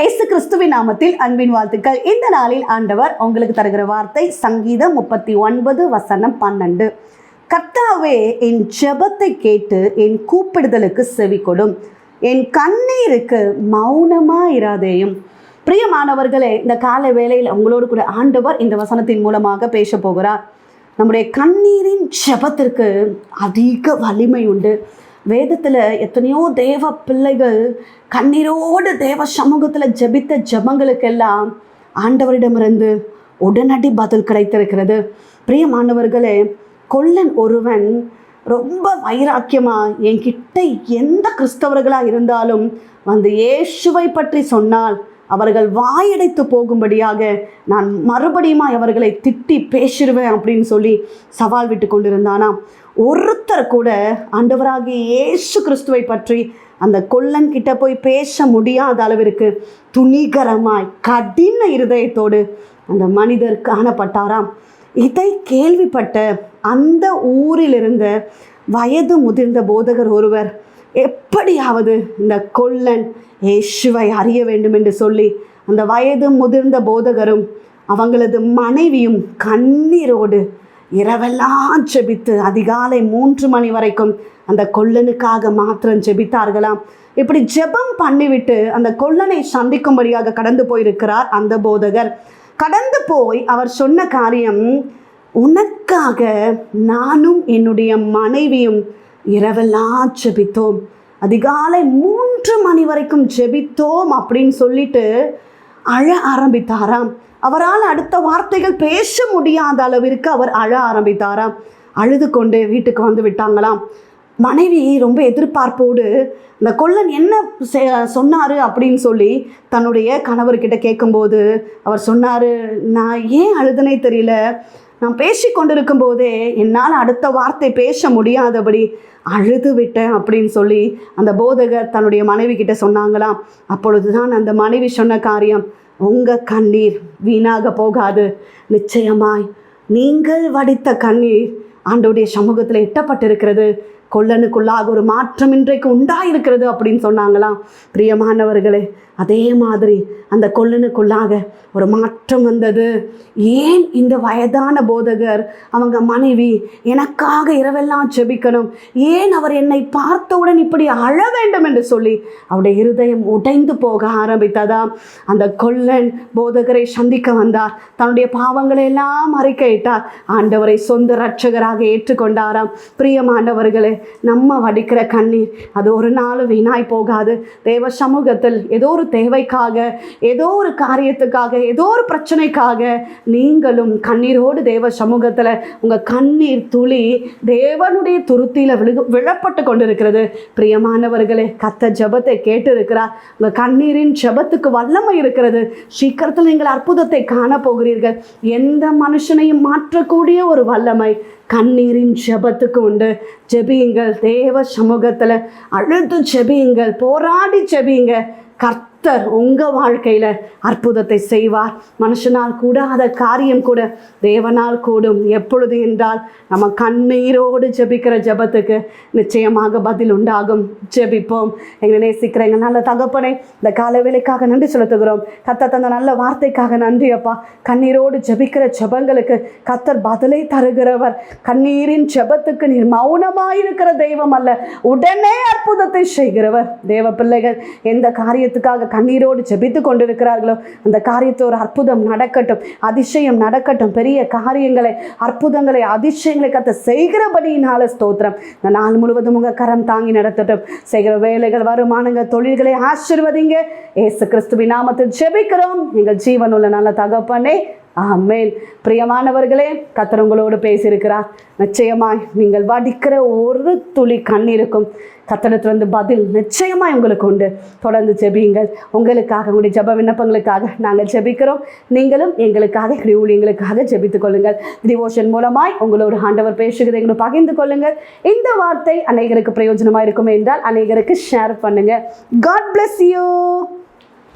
இயேசு கிறிஸ்துவின் நாமத்தில் அன்பின் வாழ்த்துக்கள். இந்த நாளில் ஆண்டவர் உங்களுக்கு தருகிற வார்த்தை சங்கீதம் முப்பத்தி ஒன்பது வசனம் பன்னெண்டு. கர்த்தாவே என் ஜெபத்தை கேட்டு என் கூப்பிடுதலுக்கு செவி கொடும் என் கண்ணீருக்கு மௌனமா இராதேயும் பிரியமானவர்களே இந்த கால வேளையில் உங்களோடு கூட ஆண்டவர் இந்த வசனத்தின் மூலமாக பேச போகிறார் நம்முடைய கண்ணீரின் ஜெபத்திற்கு அதிக வலிமை உண்டு. வேதத்தில் எத்தனையோ தேவ பிள்ளைகள் கண்ணீரோடு தேவ சமூகத்தில் ஜெபித்த ஜெபங்களுக்கெல்லாம் ஆண்டவரிடமிருந்து உடனடி பதில் கிடைத்திருக்கிறது. பிரியமானவர்களே கொல்லன் ஒருவன் ரொம்ப வைராக்கியமாக என்கிட்ட எந்த கிறிஸ்தவர்களாக இருந்தாலும் வந்து இயேசுவை பற்றி சொன்னால் அவர்கள் வாயடைத்து போகும்படியாக நான் மறுபடியும் அவர்களை திட்டி பேசிடுவேன் அப்படின்னு சொல்லி சவால் விட்டு கொண்டிருந்தானா? ஒருத்தர் கூட ஆண்டவராகிய இயேசு கிறிஸ்துவை பற்றி அந்த கொல்லன் கிட்ட போய் பேச முடியாத அளவிற்கு துணிகரமாய் கடின இருதயத்தோடு அந்த மனிதர் காணப்பட்டாராம். இதை கேள்விப்பட்ட அந்த ஊரில் இருந்த வயது முதிர்ந்த போதகர் ஒருவர் எப்படியாவது இந்த கொல்லன் இயேசுவை அறிய வேண்டும் என்று சொல்லி அந்த வயது முதிர்ந்த போதகரும் அவங்களது மனைவியும் கண்ணீரோடு இரவெல்லாம் ஜெபித்து அதிகாலை மூன்று மணி வரைக்கும் அந்த கொல்லனுக்காக மாத்திரம் ஜெபித்தார்களாம். இப்படி ஜெபம் பண்ணிவிட்டு அந்த கொல்லனை சந்திக்கும்படியாக கடந்து போயிருக்கிறார் அந்த போதகர். கடந்து போய் அவர் சொன்ன காரியம் உனக்காக நானும் என்னுடைய மனைவியும் இரவெல்லாம் ஜெபித்தோம். அதிகாலை மூன்று மணி வரைக்கும் ஜெபித்தோம் அப்படின்னு சொல்லிட்டு அழ ஆரம்பித்தாராம். அவரால் அடுத்த வார்த்தைகள் பேச முடியாத அளவிற்கு அவர் அழ ஆரம்பித்தாராம். அழுது கொண்டு வீட்டுக்கு வந்து விட்டாங்களாம். மனைவி ரொம்ப எதிர்பார்ப்போடு இந்த கொல்லன் என்ன சொன்னார்? அப்படின்னு சொல்லி தன்னுடைய கணவர்கிட்ட கேட்கும்போது அவர் சொன்னார் நான் ஏன் அழுதுனே தெரியல? நான் பேசி கொண்டிருக்கும் போதே என்னால் அடுத்த வார்த்தை பேச முடியாதபடி அழுது விட்டேன் அப்படின்னு சொல்லி அந்த போதகர் தன்னுடைய மனைவி கிட்ட சொன்னாங்களாம். அப்பொழுதுதான் அந்த மனைவி சொன்ன காரியம் உங்கள் கண்ணீர் வீணாக போகாது. நிச்சயமாய் நீங்கள் வடித்த கண்ணீர் ஆண்டோடைய சமூகத்தில் எட்டப்பட்டிருக்கிறது. கொல்லனுக்குள்ளாக ஒரு மாற்றம் இன்றைக்கு உண்டாயிருக்கிறது அப்படின்னு சொன்னாங்களாம். பிரியமானவர்களே அதே மாதிரி அந்த கொல்லனுக்குள்ளாக ஒரு மாற்றம் வந்தது. ஏன் இந்த வயதான போதகர் அவங்க மனைவி எனக்காக இரவெல்லாம் ஜெபிக்கணும் ஏன் அவர் என்னை பார்த்தவுடன் இப்படி அழ வேண்டும் என்று சொல்லி அவருடைய இருதயம் உடைந்து போக ஆரம்பித்ததாம் அந்த கொல்லன் போதகரை சந்திக்க வந்தார். தன்னுடைய பாவங்களை எல்லாம் அறிக்கையிட்டார் ஆண்டவரை சொந்த ரட்சகராக ஏற்றுக்கொண்டாராம். பிரியமாண்டவர்களே நம்ம வடிக்கிற கண்ணீர் அது ஒரு நாள் வீணாய் போகாது. தேவ சமூகத்தில் ஏதோ ஒரு தேவைக்காக ஏதோ ஒரு காரியத்துக்காக ஏதோ ஒரு பிரச்சனைக்காக நீங்களும் கண்ணீரோடு தேவ சமூகத்தில் உங்கள் கண்ணீர் துளி தேவனுடைய துருத்தியில் விழு விழப்பட்டு கொண்டிருக்கிறது. பிரியமானவர்களே கத்த ஜபத்தை கேட்டு இருக்கிறார் உங்கள் கண்ணீரின் ஜபத்துக்கு வல்லமை இருக்கிறது. சீக்கிரத்தில் நீங்கள் அற்புதத்தை காண போகிறீர்கள் எந்த மனுஷனையும் மாற்றக்கூடிய ஒரு வல்லமை கண்ணீரின் ஜபத்துக்கு உண்டு. ஜெபியுங்கள் தேவ சமூகத்தில் அழுது ஜெபியுங்கள் போராடி ஜெபியுங்க. கர்த்தர் உங்கள் வாழ்க்கையில் அற்புதத்தை செய்வார். மனுஷனால் கூடாத காரியம் கூட தேவனால் கூடும். எப்பொழுது என்றால் நம்ம கண்ணீரோடு ஜெபிக்கிற ஜெபத்துக்கு நிச்சயமாக பதில் உண்டாகும். ஜெபிப்போம். எங்களை நேசிக்கிற எங்கள் நல்ல தகப்பனை இந்த கால வேலைக்காக நன்றி செலுத்துகிறோம். கத்தர் தந்த நல்ல வார்த்தைக்காக நன்றி அப்பா. கண்ணீரோடு ஜெபிக்கிற ஜெபங்களுக்கு கத்தர் பதிலை தருகிறவர். கண்ணீரின் ஜெபத்துக்கு நீர் மௌனமாயிருக்கிற தெய்வம் அல்ல. உடனே அற்புதத்தை செய்கிறவர். தேவ பிள்ளைகள் எந்த காரியத்துக்காக கண்ணீரோடு ஜெபித்து கொண்டிருக்கிறார்களோ? அந்த காரியத்தில் ஒரு அற்புதம் நடக்கட்டும் அதிசயம் நடக்கட்டும் பெரிய காரியங்களை அற்புதங்களை அதிசயங்களை கத்த செய்கிறபடியினால ஸ்தோத்திரம். இந்த நாள் முழுவதும் உங்கள் கரம் தாங்கி நடத்தட்டும். செய்கிற வேலைகள் வருமானங்கள் தொழில்களை ஆசிர்வதிங்க. ஏசு கிறிஸ்துவின் நாமத்தில் ஜெபிக்கிறோம். எங்கள் ஜீவனுள்ள நல்ல தகப்பனே ஆமேன். பிரியமானவர்களே கத்தர் உங்களோடு பேசியிருக்கிறார். நிச்சயமாய் நீங்கள் வடிக்கிற ஒரு துளி கண்ணீருக்கும். கத்தடத்திலிருந்து பதில் நிச்சயமாய் உங்களுக்கு உண்டு. தொடர்ந்து ஜெபியுங்கள். உங்களுக்காக உங்களுடைய ஜெப விண்ணப்பங்களுக்காக நாங்கள் ஜெபிக்கிறோம். நீங்களும் எங்களுக்காக இப்படி ஊழியங்களுக்காக ஜெபித்துக் கொள்ளுங்கள். டிவோஷன் மூலமாய் உங்களோட ஆண்டவர் பேசுகிறதை எங்களை பகிர்ந்து கொள்ளுங்கள். இந்த வார்த்தை அநேகருக்கு பிரயோஜனமாக இருக்கும் என்றால் அநேகருக்கு ஷேர் பண்ணுங்கள் காட் பிளஸ் யூ